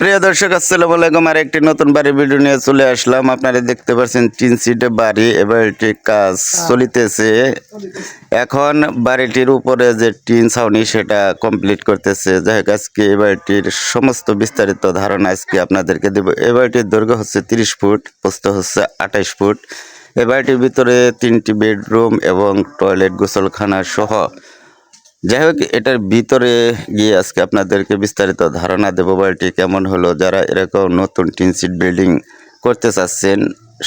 প্রিয় দর্শক, আসসালামু আলাইকুম। আর একটি নতুন বাড়ি ভিডিও নিয়ে চলে আসলাম। আপনারা দেখতে পাচ্ছেন, তিন সিটে বাড়ি, এবার এটি কাজ চলিতেছে। এখন বাড়িটির উপরে যে টিন ছাউনি, সেটা কমপ্লিট করতেছে। যাই হোক, আজকে এই বাড়িটির সমস্ত বিস্তারিত ধারণা আজকে আপনাদেরকে দেব। এই বাড়িটির দৈর্ঘ্য হচ্ছে তিরিশ ফুট, প্রস্থ হচ্ছে আঠাইশ ফুট। এই বাড়িটির ভিতরে তিনটি বেডরুম এবং টয়লেট, গোসলখানা সহ যাই হোক এটার ভিতরে গিয়ে আজকে আপনাদেরকে বিস্তারিত ধারণা দেবো বাড়িটি কেমন হলো, যারা এরকম নতুন টিন সিট বিল্ডিং করতে চাচ্ছেন,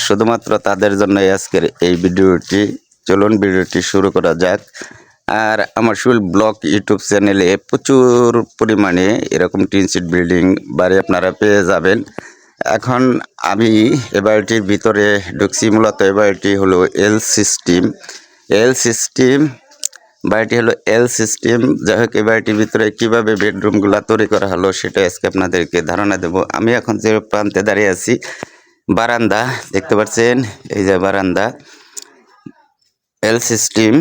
শুধুমাত্র তাদের জন্য আজকের এই ভিডিওটি। চলুন ভিডিওটি শুরু করা যাক। আর আমার শুল ব্লগ ইউটিউব চ্যানেলে প্রচুর পরিমাণে এরকম টিন সিট বিল্ডিং বাড়ি আপনারা পেয়ে যাবেন। এখন আমি এ বাড়িটির ভিতরে ঢুকছি, মূলত এ বাড়িটি হলো এল সিস্টেম এল সিস্টেম বাড়িটি হলো এল সিস্টেম যাই হোক, এই বাড়িটির ভিতরে কীভাবে বেডরুমগুলো তৈরি করা হলো সেটা আজকে আপনাদেরকে ধারণা দেব। আমি এখন যে প্রান্তে দাঁড়িয়ে আছি, বারান্দা, দেখতে পাচ্ছেন? এই যে বারান্দা। এল সিস্টেম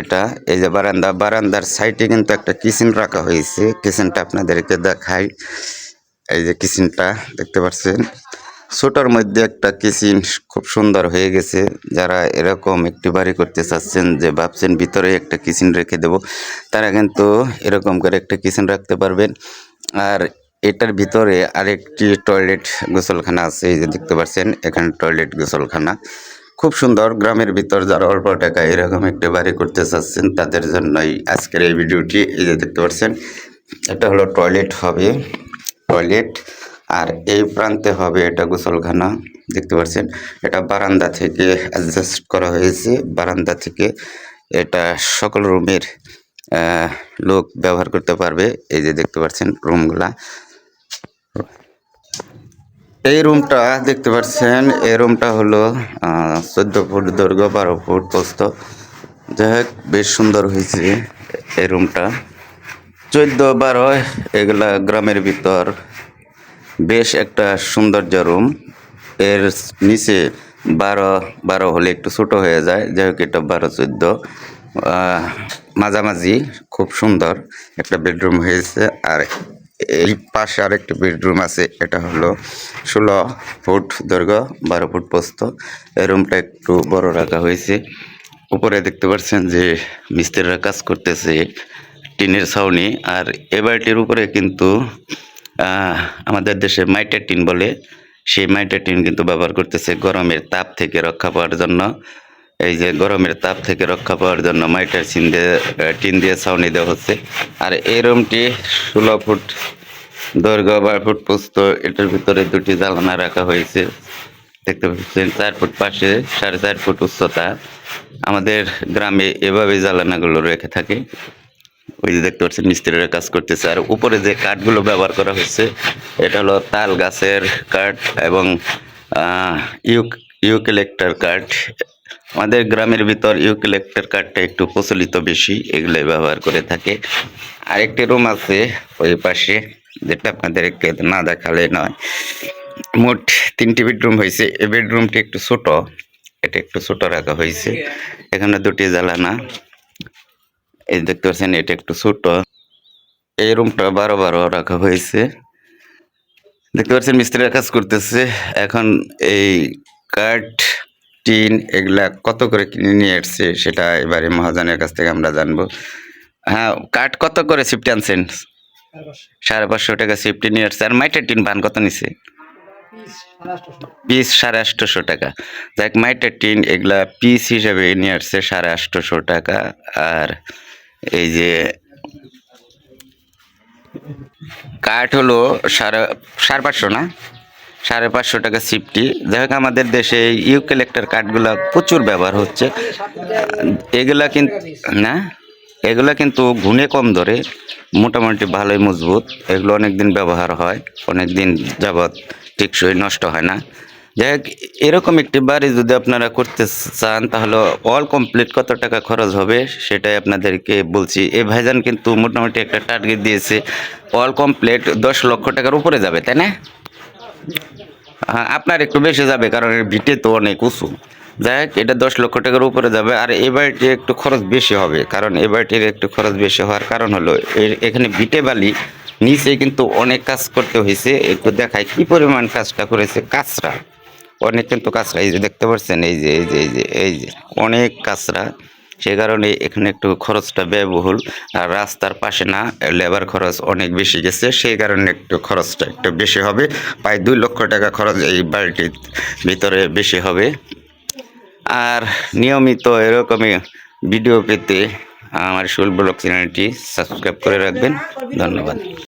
এটা, এই যে বারান্দা। বারান্দার সাইডে কিন্তু একটা কিচেন রাখা হয়েছে। কিচেনটা আপনাদেরকে দেখাই। এই যে কিচেনটা দেখতে পাচ্ছেন? ছোটোর মধ্যে একটা কিচেন খুব সুন্দর হয়ে গেছে। যারা এরকম একটি বাড়ি করতে চাচ্ছেন যে ভাবছেন ভিতরে একটা কিচেন রেখে দেব, তারা কিন্তু এরকম করে একটা কিচেন রাখতে পারবেন। আর এটার ভিতরে আরেকটি টয়লেট গোসলখানা আছে, এই যে দেখতে পাচ্ছেন, এখানে টয়লেট গোসলখানা। খুব সুন্দর গ্রামের ভিতর যারা অল্প টাকা এরকম একটি বাড়ি করতে চাচ্ছেন, তাদের জন্যই আজকের এই ভিডিওটি, এই যে দেখতে পাচ্ছেন, এটা হলো টয়লেট হবে। টয়লেট আর এই প্রান্তে হবে এটা গোসলখানা, দেখতে পাচ্ছেন? এটা বারান্দা থেকে অ্যাডজাস্ট করা হয়েছে। বারান্দা থেকে এটা সকল রুমের লোক ব্যবহার করতে পারবে। এই যে দেখতে পাচ্ছেন রুমগুলা। এই রুমটা দেখতে পাচ্ছেন, এই রুমটা হলো চোদ্দ ফুট দৈর্ঘ্য, বারো ফুট প্রস্থ। যাই হোক, বেশ সুন্দর হয়েছে এই রুমটা। চোদ্দ, বারো, এগুলা গ্রামের ভিতর বেশ একটা সৌন্দর্য রুম। এর নিচে বারো বারো হলে একটু ছোট হয়ে যায় যাই হোক এটা বারো চোদ্দ। মাঝামাঝি, খুব সুন্দর একটা বেডরুম হয়েছে। আর এই পাশে আরেকটি বেডরুম আছে, এটা হলো ষোলো ফুট দৈর্ঘ্য, বারো ফুট প্রস্থ। এই রুমটা একটু বড় রাখা হয়েছে। উপরে দেখতে পাচ্ছেন যে মিস্ত্রিরা কাজ করতেছে, টিনের ছাউনি। আর এ বাড়িটির উপরে কিন্তু আমাদের দেশে মাইটের টিন বলে, সেই মাইটের টিন কিন্তু ব্যবহার করতেছে গরমের তাপ থেকে রক্ষা পাওয়ার জন্য। এই যে গরমের তাপ থেকে রক্ষা পাওয়ার জন্য মাইটের টিন দিয়ে টিন দিয়ে ছাউনি দেওয়া হচ্ছে। আর এই রুমটি ষোলো ফুট দৈর্ঘ্য বারো ফুট প্রস্থ, এটার ভিতরে দুটি জ্বালানা রাখা হয়েছে। দেখতে পাচ্ছেন, চার ফুট পাশে সাড়ে চার ফুট উচ্চতা। আমাদের গ্রামে এভাবে জ্বালানাগুলো রেখে থাকে। ওই যে দেখতে পাচ্ছেন, মিস্ত্রিরা কাজ করতেছে। আর উপরে যে কাঠগুলো ব্যবহার করা হচ্ছে, এটা হলো তাল গাছের কাঠ এবং ইউক ইউক্যালেক্টার কাঠ। আমাদের গ্রামের ভিতর ইউকেলেক্টার কাঠটা একটু প্রচলিত বেশি, এগুলোই ব্যবহার করে থাকে। আরেকটি রুম আছে ওই পাশে, যেটা আপনাদেরকে না দেখালে নয়। মোট তিনটি বেডরুম হয়েছে। এই বেডরুমটি একটু ছোট, এটা একটু ছোট রাখা হয়েছে। এখানে দুটি জ্বালানা। এই দেখতে পাচ্ছেন এটা একটু ছোট। এই রুমটা বারো বারো রাখা হয়েছে। দেখতে পাচ্ছেন মিস্ত্রিরা কাজ করতেছে। এখন এই কাঠ টিন এগুলা কত করে কিনে নিয়ে আসছে সেটা এবারে মহাজনের কাছ থেকে আমরা জানব। হ্যাঁ কাঠ কত করে সিফটি আনছেন? সাড়ে পাঁচশো টাকা সিফটি নিয়ে আসছে। আর মাইটের টিন ভান কত নিছে? পিস সাড়ে আটশোশো টাকা। দেখ মাইটের টিন এগুলা পিস হিসাবে নিয়ে আসছে সাড়ে আটশোশো টাকা। আর এই যে কাঠ হলো সাড়ে সাড়ে পাঁচশো না? সাড়ে পাঁচশো টাকা সিফটি। যাই আমাদের দেশে ইউক্যালেক্টার কাঠগুলো প্রচুর ব্যবহার হচ্ছে। এগুলা কিন্তু না? এগুলা কিন্তু ঘুনে কম ধরে, মোটামুটি ভালোই মজবুত। এগুলো অনেক দিন ব্যবহার হয় অনেক দিন যাবৎ টেকসই নষ্ট হয় না। যাই হোক, এরকম একটি বাড়ি যদি আপনারা করতে চান, তাহলে অল কমপ্লিট কত টাকা খরচ হবে সেটাই আপনাদেরকে বলছি। এই ভাইজান কিন্তু মোটামুটি একটা টার্গেট দিয়েছে অল কমপ্লিট দশ লক্ষ টাকার উপরে যাবে, তাই না? হ্যাঁ আপনার একটু বেশি যাবে, কারণ ভিটে তো অনেক উঁচু। যাই হোক, এটা দশ লক্ষ টাকার উপরে যাবে, আর এই বাড়িটি একটু খরচ বেশি হবে, কারণ এই বাড়িটির একটু খরচ বেশি হওয়ার কারণ হলো এখানে ভিটে বালি, নিচে কিন্তু অনেক কাজ করতে হয়েছে, একটু দেখায় কি পরিমাণ কাজটা করেছে কাঁচরা। অনেক কিন্তু কাঁচরা। এই যে দেখতে পাচ্ছেন, এই যে এই যে এই যে এই যে, অনেক কাঁচরা। সে কারণে এখানে একটু খরচটা ব্যয়বহুল। আর রাস্তার পাশে না, লেবার খরচ অনেক বেশি গেছে। সেই কারণে একটু খরচটা একটু বেশি হবে। প্রায় দুই লক্ষ টাকা খরচ এই বাড়িটির ভিতরে বেশি হবে। আর নিয়মিত এরকমই ভিডিও পেতে আমার শুল ব্লগ চ্যানেলটি সাবস্ক্রাইব করে রাখবেন। ধন্যবাদ।